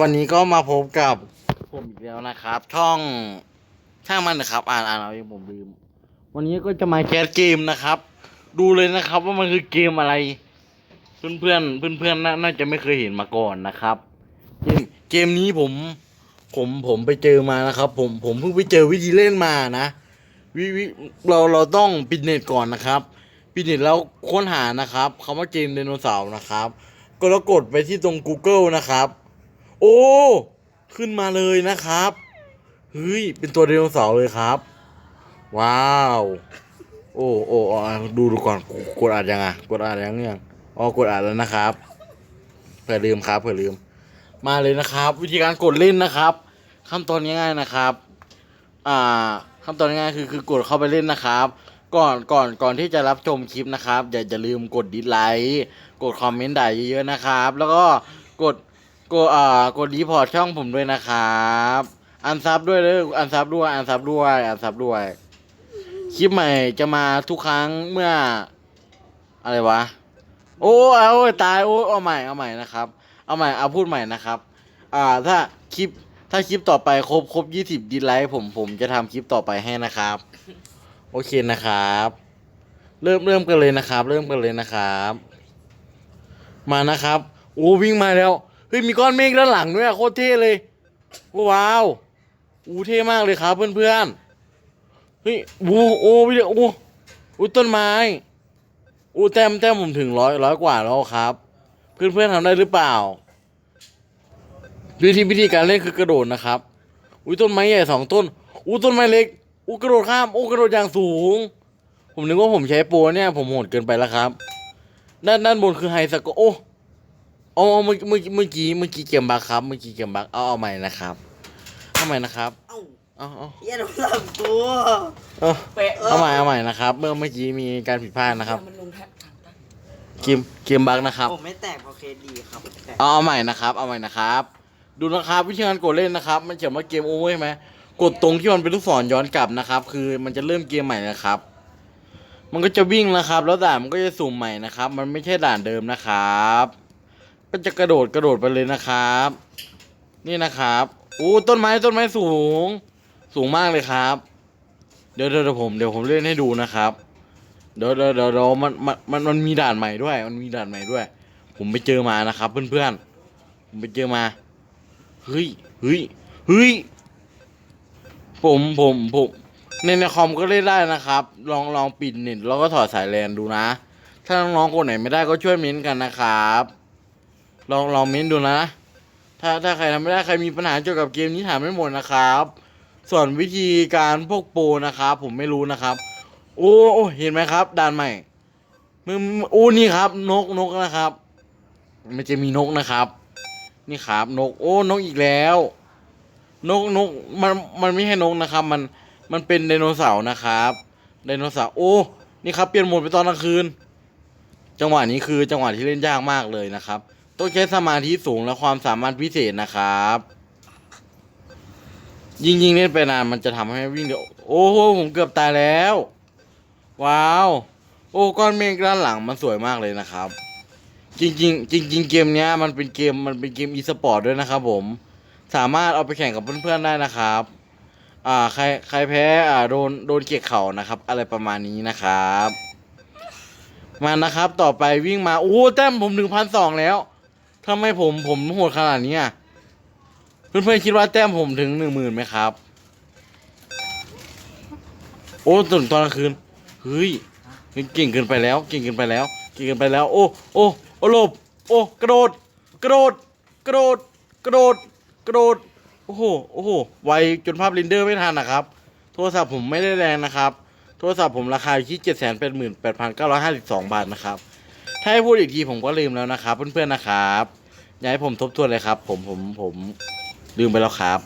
วันนี้ก็มาพบกับผมอีกแล้วนะครับ ช่องช่างมันนะครับอ่านอ่านเอาเองผมลืม วันนี้ก็จะมาแคสเกมนะครับ ดูเลยนะครับว่ามันคือเกมอะไร เพื่อนเพื่อนเพื่อนเพื่อนน่าน่าจะไม่เคยเห็นมาก่อนนะครับ เกมเกมนี้ผม ผมผมไปเจอมานะครับ ผมผมเพิ่งไปเจอวิธีเล่นมานะวิวิเราเราต้องปิดเน็ตก่อนนะครับ ปิดเน็ตแล้วค้นหานะครับคำว่าเกมไดโนเสาร์นะครับ ก็แล้วกดไปที่ตรง Google นะครับ โอ้ ขึ้นมาเลยนะครับ เฮ้ย เป็นตัวไดโนเสาร์เลยครับ ว้าว โอ้โอ้อ๋อดูดูก่อนกกดอ่านยังอะ กดอ่านยังยังอ๋อกดอ่านแล้วนะครับเผื่อลืมครับเผื่อลืม มาเลยนะครับ วิธีการกดเล่นนะครับขั้นตอนง่ายๆนะครับ อ่าขั้นตอนง่ายๆคือคือกดเข้าไปเล่นนะครับ ก่อนก่อนก่อนที่จะรับชมคลิปนะครับอย่าอย่าลืมกดดิสไลค์กดคอมเมนต์ด่าเยอะๆนะครับ แล้วก็กด กดอ่ากดรีพอร์ตช่องผมด้วยนะครับ อันซับด้วยเลยอันซับด้วย อันซับด้วย อันซับด้วย คลิปใหม่จะมาทุกครั้งเมื่อ อะไรวะ โอ้เอาตายโอ้เอาใหม่เอาใหม่นะครับ เอาใหม่เอาพูดใหม่นะครับ อ่าถ้าคลิปถ้าคลิปต่อไปครบครบยี่สิบดีไลค์ผมผมจะทำคลิปต่อไปให้นะครับ โอเคนะครับ เริ่มเริ่มกันเลยนะครับ เริ่มกันเลยนะครับ มานะครับโอ้วิ่งมาแล้ว ฮ้ยมีก้อนเมฆด้านหลังด้วยอะโคตรเท่เลย ว้าวอู้เท่มากเลยครับเพื่อนๆเฮ้ยโอ้โอ้วิดีโอโอ้โอ้ต้นไม้โอ้แต้มแต้มผมถึงร้อยร้อยกว่าแล้วครับ เพื่อนๆทำได้หรือเปล่าวิธีวิธีการเล่นคือกระโดดนะครับอุ้ยต้นไม้ใหญ่สองต้นอู้ต้นไม้เล็กอู้กระโดดข้ามอู้กระโดดอย่างสูง ผมนึกว่าผมใช้โปรเนี่ยผมโหดเกินไปแล้วครับ ด้านด้านบนคือไฮสกโอ้ อาเอาเมื่อเมื่อเมื่อกี้เมื่อกี้เกมบักครับ เมื่อกี้เกมบักเอาเอาใหม่นะครับเอาใหม่นะครับเอ้าเอาเอาเหี้ยันหลับตัวเอาเป๊ะเอาใหม่เอาใหม่นะครับ เมื่อเมื่อกี้มีการผิดพลาดนะครับมันลงแทบทางตั้งเกมเกมบักนะครับผมไม่แตกเพราะเคสดีครับแตกเอาเอาใหม่นะครับเอาใหม่นะครับ ดูนะครับ วิธีการกดเล่นนะครับ มันเขียนว่าเกมโอเวอร์ใช่ไหมกดตรงที่มันเป็นลูกศรย้อนกลับนะครับ คือมันจะเริ่มเกมใหม่นะครับ มันก็จะวิ่งนะครับ แล้วด่านมันก็จะสุ่มใหม่นะครับ มันไม่ใช่ด่านเดิมนะครับ ก็จะกระโดดกระโดดไปเลยนะครับ นี่นะครับอู้ต้นไม้ต้นไม้สูง สูงมากเลยครับเดี๋ยวเดี๋ยวเดี๋ยวผมเดี๋ยวผมเล่นให้ดูนะครับเดี๋ยวเดี๋ยวเดี๋ยวมันมันมันมันมีด่านใหม่ด้วย มันมีด่านใหม่ด้วย ผมไปเจอมานะครับ เพื่อนๆผมไปเจอมาเฮ้ยเฮ้ยเฮ้ยผมผมผมในในคอมก็เล่นได้นะครับ ลองลองปิดเน็ตแล้วก็ถอดสายแลนดูนะ ถ้าน้องๆคนไหนไม่ได้ก็ช่วยเม้นต์กันนะครับ ลองลองเม้นดูนะ ถ้าถ้าใครทำไม่ได้ใครมีปัญหาเกี่ยวกับเกมนี้ถามไม่หมดนะครับ ส่วนวิธีการพวกโปรนะครับผมไม่รู้นะครับ โอ้โอ้เห็นไหมครับด่านใหม่มึงโอ้นี่ครับ นกนกนะครับ มันจะมีนกนะครับ นี่ครับนก โอ้นกอีกแล้ว นกนกมันมันไม่ใช่นกนะครับ มันมันเป็นไดโนเสาร์นะครับไดโนเสาร์โอ้นี่ครับเปลี่ยนโหมดไปตอนกลางคืน จังหวะนี้คือจังหวะที่เล่นยากมากเลยนะครับ ต้องใช้สมาธิสูงและความสามารถพิเศษนะครับ ยิ่งยิ่งเล่นไปนานมันจะทำให้วิ่งเดียวโอ้โหผมเกือบตายแล้ว ว้าว โอ้ก้อนเมฆด้านหลังมันสวยมากเลยนะครับ จริงๆจริงๆเกมเนี้ยมันเป็นเกมมันเป็นเกมอีสปอร์ตด้วยนะครับผม สามารถเอาไปแข่งกับเพื่อนๆได้นะครับ อ่าใครใครแพ้อ่าโดนโดนเกียกเข่านะครับ อะไรประมาณนี้นะครับมานะครับ ต่อไปวิ่งมา โอ้แต้มผมถึงพันสองแล้ว ทำไมผมผมโหดขนาดนี้อะเพื่อนๆคิดว่าแต้มผมถึงหนึ่งหมื่นไหมครับ โอ้ตื่นตอนกลางคืนเฮ้ยเก่งเกินไปแล้ว เก่งเกินไปแล้ว เก่งเกินไปแล้ว โอ้โอ้โอ้หลบโอ้กระโดด กระโดด กระโดด กระโดด กระโดดโอ้โหโอ้โหไวจนภาพเรนเดอร์ไม่ทันนะครับ โทรศัพท์ผมไม่ได้แรงนะครับ โทรศัพท์ผมราคาอยู่ที่เจ็ดแสนแปดหมื่นแปดพันเก้าร้อยห้าสิบสองบาทนะครับ ถ้าให้พูดอีกทีผมก็ลืมแล้วนะครับ เพื่อนๆนะครับอยากให้ผมทบทวนเลยครับ ผมผมผมลืมไปแล้วครับ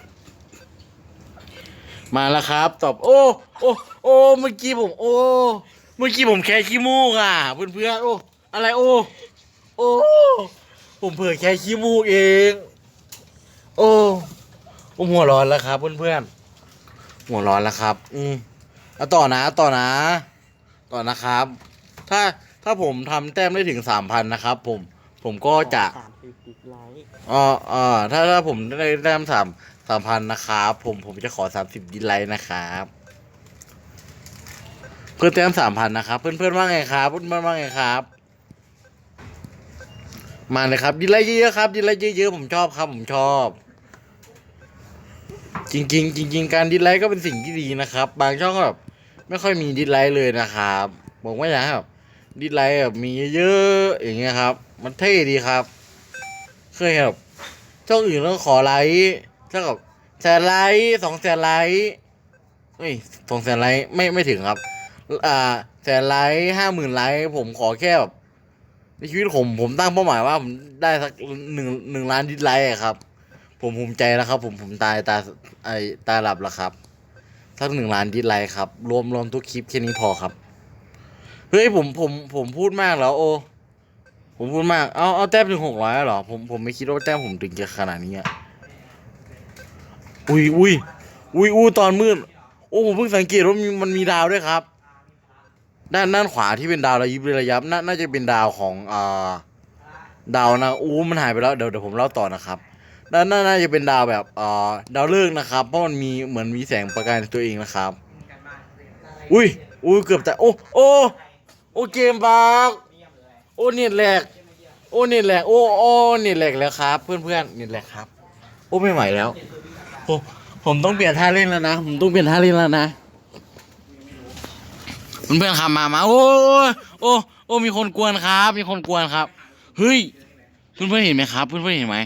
มาแล้วครับ ตอบโอ้โอ้โอ้เมื่อกี้ผม โอ้เมื่อกี้ผมแค่ขี้มูกอะเพื่อนๆโอ้อะไรโอ้โอ้ผมเผื่อแค่ขี้มูกเอง โอ้ผมหัวร้อนแล้วครับเพื่อนๆหัวร้อนแล้วครับ อืมเอาต่อนะต่อนะ ต่อนะครับ ถ้า ถ้าผมทำแต้มได้ถึงสามพันนะครับผมผผมก็จะ สามสิบดิสไลค์เออเออถ้าถ้าผมได้แต้มสามสามพันนะครับผมผมจะขอสามสิบดิสไลค์นะครับ เพื่อแต้มสามพันนะครับ เพื่อนเพื่อนๆว่าไงครับเพื่อนเพื่อนๆว่าไงครับ มาเลยครับดิสไลค์เยอะๆครับดิสไลค์เยอะๆผมชอบครับผมชอบ จริง ๆ จริง ๆ การดิสไลค์ก็เป็นสิ่งที่ดีนะครับ บางช่องก็แบบไม่ค่อยมีดิสไลค์เลยนะครับผมว่าอยากให้แบบ ดิไลค์แบบมีเยอะๆอย่างเงี้ยครับ มันเท่ดีครับ เคยแบบช่องอื่นต้องขอไลค์เท่ากับแสนไลค์สองแสนไลค์เอ้ยสองแสนไลค์ไม่ไม่ถึงครับ อ่าแสนไลค์ห้าหมื่นไลค์ผมขอแค่แบบในชีวิตผมผมตั้งเป้าหมายว่าผมได้สักหนึ่งหนึ่งล้านดิสไลค์ครับ ผมภูมิใจแล้วครับ ผมผมตายตาไอตาหลับแล้วครับสักหนึ่งล้านดิสไลค์ครับ รวมรวมทุกคลิปแค่นี้พอครับ ฮ้ยผมผมผมพูดมากแล้วโอ ผมพูดมาก เอาเอาแต้มถึงหกร้อยเหรอ ผมผมไม่คิดว่าแต้มผมถึงจะขนาดนี้อะอุ้ยอุ้ยอุ้ยอุ้ตอนมืด โอ้ผมเพิ่งสังเกตว่ามีมันมีดาวด้วยครับ ด้านด้านขวาที่เป็นดาวระยิบระยับน่าน่าจะเป็นดาวของอ่าดาวนะอู้มันหายไปแล้วเดี๋ยวเดี๋ยวผมเล่าต่อนะครับด้านน่าจะเป็นดาวแบบอ่าดาวฤกษ์นะครับ เพราะมันมีเหมือนมีแสงประกายในตัวเองนะครับ อุ้ยอุ้ยเกือบแต่โอ้โอ้ โอ้เกมบักโอ้เน็ตแหลกโอ้เน็ตแหลกโอ้โอ้เน็ตแหลกแล้วครับ เพื่อนเพื่อนเน็ตแหลกครับ โอ้ไม่ไหวแล้วโอ้ผมต้องเปลี่ยนท่าเล่นแล้วนะ ผมต้องเปลี่ยนท่าเล่นแล้วนะเพื่อนเพื่อนๆขับมามาโอ้โอ้โอ้มีคนกวนครับ มีคนกวนครับเฮ้ยเพื่อนเพื่อนๆเห็นไหมครับ เพื่อนเพื่อนๆเห็นไหม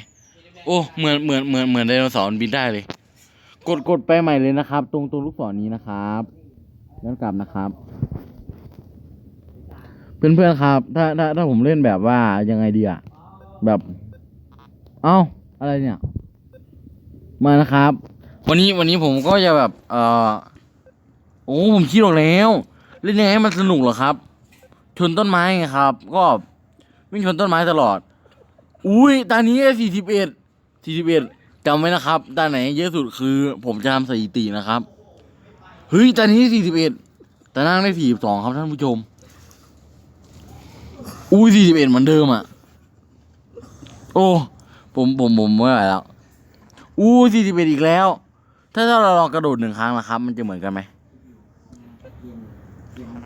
โอ้เหมือนเหมือนเหมือนเหมือนไดโนเสาร์บินได้เลย กดกดไปใหม่เลยนะครับ ตรงตรงลูกศรนี้นะครับย้อนกลับนะครับ เพื่อนๆครับ ถ้าถ้าถ้าผมเล่นแบบว่ายังไงดีอะแบบ เอ้า อะไรเนี่ย มานะครับ วันนี้วันนี้ผมก็จะแบบ เออโอ้ผมคิดออกแล้ว เล่นยังไงให้มันสนุกเหรอครับ ชนต้นไม้ไงครับ ก็วิ่งชนต้นไม้ตลอด อุ้ยตอนนี้สี่สิบเอ็ดสี่สิบเอ็ดจำไว้นะครับตาไหนเยอะสุดคือ ผมจะทำสถิตินะครับ เฮ้ยตอนนี้สี่สิบเอ็ดแต่นั่งได้สี่สิบสองครับท่านผู้ชม อุ้ยสี่สิบเอ็ดเหมือนเดิมอะ โอ้ผมผมผมไม่ไหวแล้วอู้สี่สิบเอ็ดอีกแล้วถ้าถ้าเราลองกระโดดหนึ่งครั้งนะครับ มันจะเหมือนกันไหม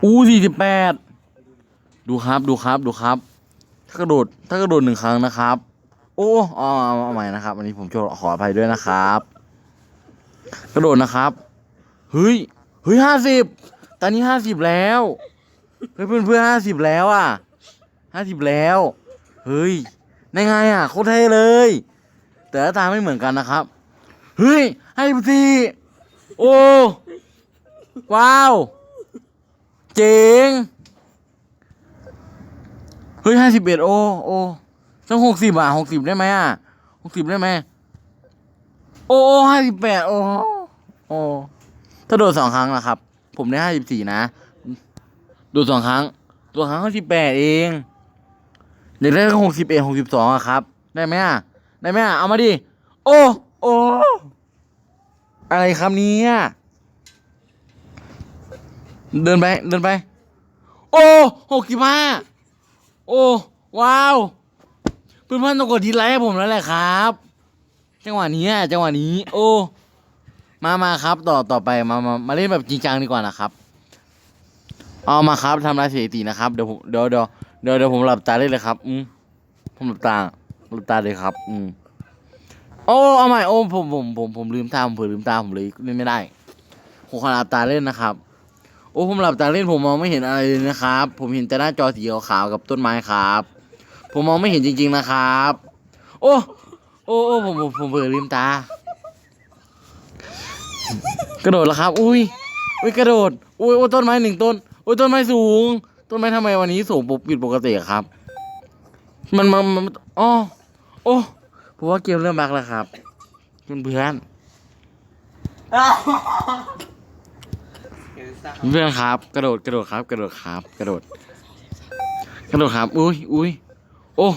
อู้สี่สิบแปดดูครับดูครับดูครับ ถ้ากระโดดถ้ากระโดดหนึ่งครั้งนะครับ โอ้อ๋อเอาเอาใหม่นะครับอันนี้ผมขออภัยด้วยนะครับ กระโดดนะครับเฮ้ยเฮ้ยห้าสิบตอนนี้ห้าสิบแล้วเฮ้ยเพื่อนเพื่อนห้าสิบแล้วอะ ห้าสิบแล้ว เฮ้ยได้ไงอะโคตรเท่เลย แต่ละตาไม่เหมือนกันนะครับ เฮ้ยให้สิโอ้ว้าว เจ๋ง เฮ้ยห้าสิบเอ็ดโอโอ้ต้องหกสิบอะหกสิบได้ไหมอะหกสิบได้ไหมโอ้ห้าสิบแปดโอ้โอ้ถ้าโดดสองครั้งนะครับ ผมได้ห้าสิบสี่นะ โดดสองครั้ง ตัวครั้งเขาสิบแปดเอง อยากได้หกสิบเอ็ดหกสิบสองอะครับ ได้ไหมอะได้ไหมอะเอามาดิ โอ้โอ้อะไรครับเนี้เดินไป เดินไป โอ้หกสิบห้าโอ้ ว้าวเพื่อนๆต้องกดทีไลค์ให้ผมแล้วแหละครับ จังหวะนี้อะจังหวะนี้ โอ้ มามาครับ ต่อต่อไปมามามาเล่นแบบจริงจังดีกว่านะครับ เอามาครับทำลายสถิตินะครับ เดี๋ยวเดี๋ยวเดี๋ยว เดี๋ยวเดี๋ยวผมหลับตาได้เลยครับ อืมผมหลับตาหลับตาเลยครับ อืมโอ้เอาใหม่โอ้ผมผมผมผมลืมตาผมเผื่อลืมตาผมเลยเล่นไม่ได้ผมขอหลับตาเล่นนะครับ โอ้ผมหลับตาเล่นผมมองไม่เห็นอะไรเลยนะครับ ผมเห็นแต่หน้าจอสีขาวๆกับต้นไม้ครับ ผมมองไม่เห็นจริง ๆนะครับ โอ้โอ้โอ้ผมผมผมเผื่อลืมตา กระโดดแล้วครับ อุ้ยอุ้ยกระโดด อุ้ยโอ้ต้นไม้หนึ่งต้น อุ้ยต้นไม้สูง ต้นไม้ทำไมวันนี้สูงปกผิดปกติครับ มันมันมันอ๋อโอ้ผมว่าเกมเริ่มบักแล้วครับเพื่อนเพื่อนเพื่อนครับ กระโดดกระโดดครับ กระโดดครับ กระโดด กระโดดครับ อุ้ยอุ้ยโอ้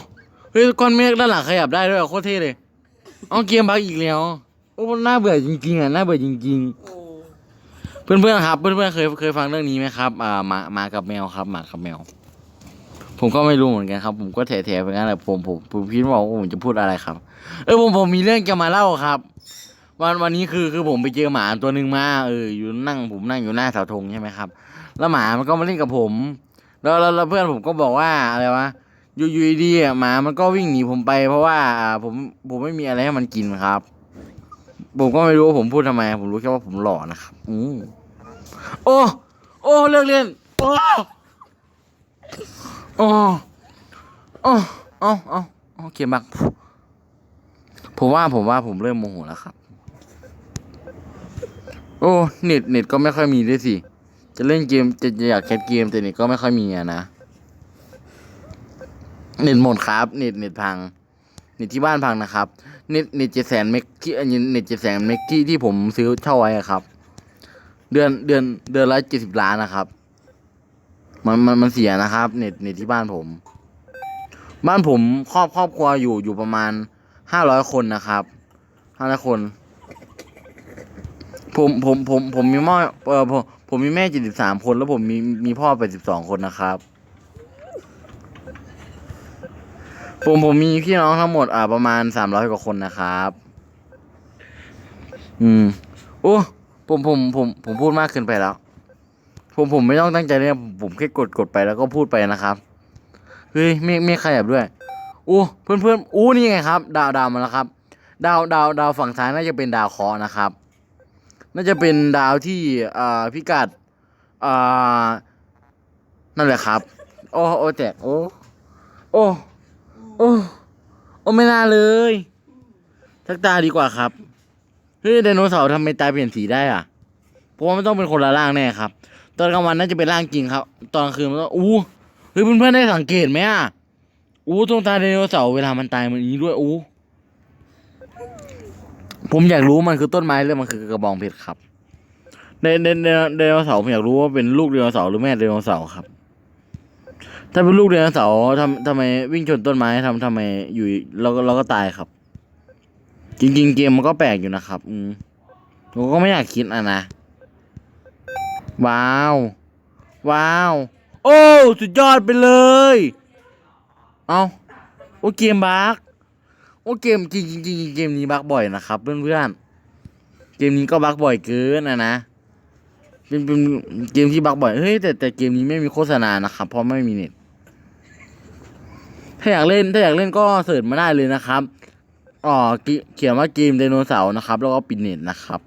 เฮ้ยก้อนเมฆด้านหลังขยับได้ด้วยอะโคตรเท่เลย เอาเกมบักอีกแล้วโอ้น่าเบื่อจริงๆอะน่าเบื่อจริง ๆ เพื่อนๆครับเพื่อนๆเคยเคยฟังเรื่องนี้ไหมครับอ่าหมาหมากับแมวครับหมากับแมว ผมก็ไม่รู้เหมือนกันครับ ผมก็แถๆไปงั้นแหละผมผมผมคิดว่าผมจะพูดอะไรครับ เออผมผมมีเรื่องจะมาเล่าครับ วันวันนี้คือคือผมไปเจอหมาตัวหนึ่งมาเอออยู่นั่งผมนั่งอยู่หน้าเสาธงใช่ไหมครับ แล้วหมามันก็มาเล่นกับผม แล้วแล้วเพื่อนผมก็บอกว่าอะไรวะอยู่อยู่ดีๆหมามันก็วิ่งหนีผมไป เพราะว่าอ่าผมผมไม่มีอะไรให้มันกินครับ ผมก็ไม่รู้ว่าผมพูดทำไม ผมรู้แค่ว่าผมหล่อนะครับ อืม โอ้ โอ้เลิกเล่น โอ้โอ้โอ้เอาเอาโอเคมากผมว่าผมว่าผมเริ่มโมโหแล้วครับ โอ้เน็ตเน็ตก็ไม่ค่อยมีด้วยสิ จะเล่นเกมจะอยากแคสเกมแต่เน็ตก็ไม่ค่อยมีอะนะเน็ตหมดครับ เน็ตเน็ตพัง เน็ตที่บ้านพังนะครับ เน็ตเน็ตเจ็ดแสนเมกที่อันนี้เน็ตเจ็ดแสนเมกที่ที่ผมซื้อเช่าไว้ครับ เดือนเดือนเดือนละเจ็ดสิบล้านนะครับ มันมันมันเสียนะครับ เน็ตเน็ตที่บ้านผม บ้านผมครอบครอบครัวอยู่อยู่ประมาณห้าร้อยคนนะครับห้าร้อยคน ผมผมผมผมมีพ่อเออผมผมมีแม่เจ็ดสิบสามคนแล้วผมมีมีพ่อแปดสิบสองคนนะครับ ผมผมมีพี่น้องทั้งหมดอ่าประมาณสามร้อยกว่าคนนะครับ อืมโอ้ ผมผมผมผมพูดมากเกินไปแล้ว ผมผมไม่ต้องตั้งใจเลยนะผมผมแค่กดกดไปแล้วก็พูดไปนะครับเฮ้ยไม่ไม่ขยับด้วยโอ้เพื่อนเพื่อนอู้นี่ไงครับ ดาวดาวมาแล้วครับ ดาวดาวดาวฝั่งซ้ายน่าจะเป็นดาวเคราะห์นะครับ น่าจะเป็นดาวที่อ่าพิกัดอ่านั่นแหละครับ โอ้โอ้แตกโอ้โอ้โอ้โอ้ไม่น่าเลยทักตาดีกว่าครับ เฮ้ยไดโนเสาร์ทำไมตาเปลี่ยนสีได้อะเพราะว่ามันต้องเป็นคนละร่างแน่ครับ ตอนกลางวันน่าจะเป็นร่างจริงครับ ตอนกลางคืนมันต้องอู้เฮ้ยเพื่อนๆได้สังเกตไหมอะอู้ตรงตาไดโนเสาร์เวลามันตายมันอย่างนี้ด้วยอู้ผมอยากรู้มันคือต้นไม้หรือมันคือกระบองเพชรครับไดไดไดไดโนเสาร์ผมอยากรู้ว่าเป็นลูกไดโนเสาร์หรือแม่ไดโนเสาร์ครับ ถ้าเป็นลูกไดโนเสาร์ทำทำไมวิ่งชนต้นไม้ทำทำไมอยู่เราก็เราก็ตายครับ จริงๆเกมมันก็แปลกอยู่นะครับ อืมผมก็ไม่อยากคิดอะนะ ว้าว ว้าว โอ้ สุดยอดไปเลย เอาโอ้เกมบักโอ้เกมจริงจริงเกมนี้บักบ่อยนะครับเพื่อนๆ เกมนี้ก็บักบ่อยเกินนะนะ เป็นเป็นเกมที่บักบ่อย เฮ้ยแต่แต่เกมนี้ไม่มีโฆษณานะครับ เพราะไม่มีเน็ต ถ้าอยากเล่นถ้าอยากเล่นก็เสิร์ชมาได้เลยนะครับ อ๋อเขียนว่าเกมไดโนเสาร์นะครับ แล้วก็ปิดเน็ตนะครับ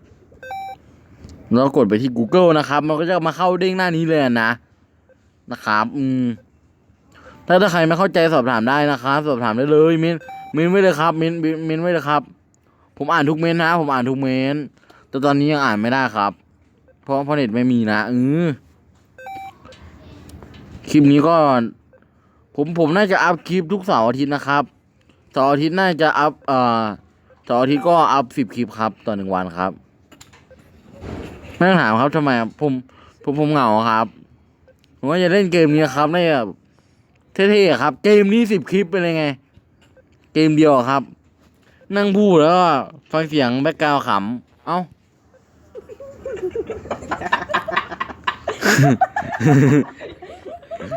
แล้วกดไปที่ Google นะครับ มันก็จะมาเข้าเด้งหน้านี้เลยนะ นะครับ อืม ถ้าถ้าใครไม่เข้าใจสอบถามได้นะครับ สอบถามได้เลยเมนเมนไว้เลยครับเมนมนเมนไว้เลยครับ ผมอ่านทุกเมนนะ ผมอ่านทุกเมนแต่ตอนนี้ยังอ่านไม่ได้ครับ เพราะเพราะเน็ตไม่มีนะเออคลิปนี้ก็ ผมผมน่าจะอัพคลิปทุกเสาร์อาทิตย์นะครับ เสาร์อาทิตย์น่าจะอัพเอ่อเสาร์อาทิตย์ก็อัพสิบคลิปครับต่อหนึ่งวันครับ ไม่ต้องถามครับทำไมครับผมผมผมเหงาครับ ผมว่าจะเล่นเกมนี้ครับน่าจะเท่ๆครับ เกมนี้สิบคลิปเป็นยังไง เกมเดียวอะครับ นั่งพูดแล้วก็ฟังเสียงแบ็กกราวขำเอ้า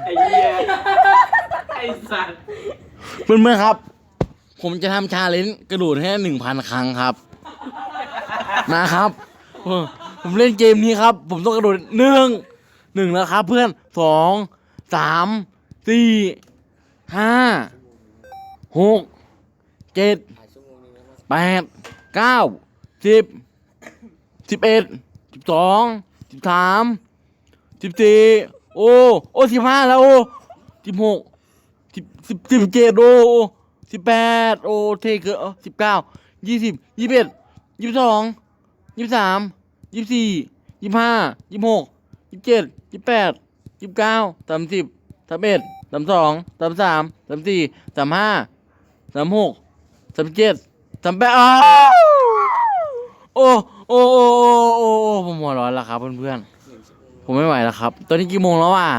ไอ้เหี้ยไอ้สัตว์เพื่อนๆครับ ผมจะทำชาเลนจ์กระโดดให้หนึ่งพันครั้งครับนะครับเออผมเล่นเกมนี้ครับ ผมต้องกระโดดหนึ่งหนึ่งแล้วครับ เพื่อนสองสามสี่ห้าหกเจ็ดแปดเก้าสิบสิบเอ็ดสิบสองสิบสามสิบสี่โอ้โอ้สิบห้าแล้วโอ้สิบหกสิบสิบสิบเจ็ดโอ สิบแปดโอเทเกอสิบเก้ายี่สิบยี่สิบเอ็ดยี่สิบสองยี่สิบสามยี่สิบสี่ยี่สิบห้ายี่สิบหกยี่สิบเจ็ดยี่สิบแปดยี่สิบเก้าสามสิบสามเอ็ดสามสองสามสามสามสี่สามห้าสามหกสามเจ็ดสามแปดอ้าวโอ้โอ้โอ้โอ้โอ้โอ้ผมหัวร้อนแล้วครับเพื่อนๆผมไม่ไหวแล้วครับ ตอนนี้กี่โมงแล้วอะ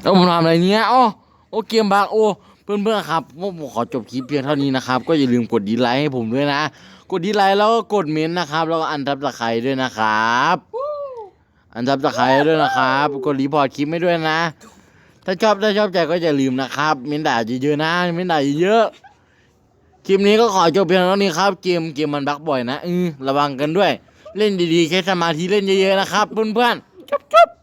แล้วผมทำอะไรเนี้ยอ๋อโอเกมบักโอ้ เพื่อนๆครับผมขอจบคลิปเพียงเท่านี้นะครับ ก็อย่าลืมกดดีไลค์ให้ผมด้วยนะ กดดีไลค์แล้วก็กดเมนต์นะครับ แล้วก็อันทับตะไคร้ด้วยนะครับ อันทับตะไคร้ด้วยนะครับ กดรีพอร์ตคลิปให้ด้วยนะ ถ้าชอบถ้าชอบใจก็อย่าลืมนะครับ เม้นด่าเยอะๆนะเม้นด่าเยอะๆคลิปนี้ก็ขอจบเพียงเท่านี้ครับเกมเกมมันบักบ่อยนะอือระวังกันด้วย เล่นดีๆใช้สมาธิเล่นเยอะๆนะครับ เพื่อนๆจบๆ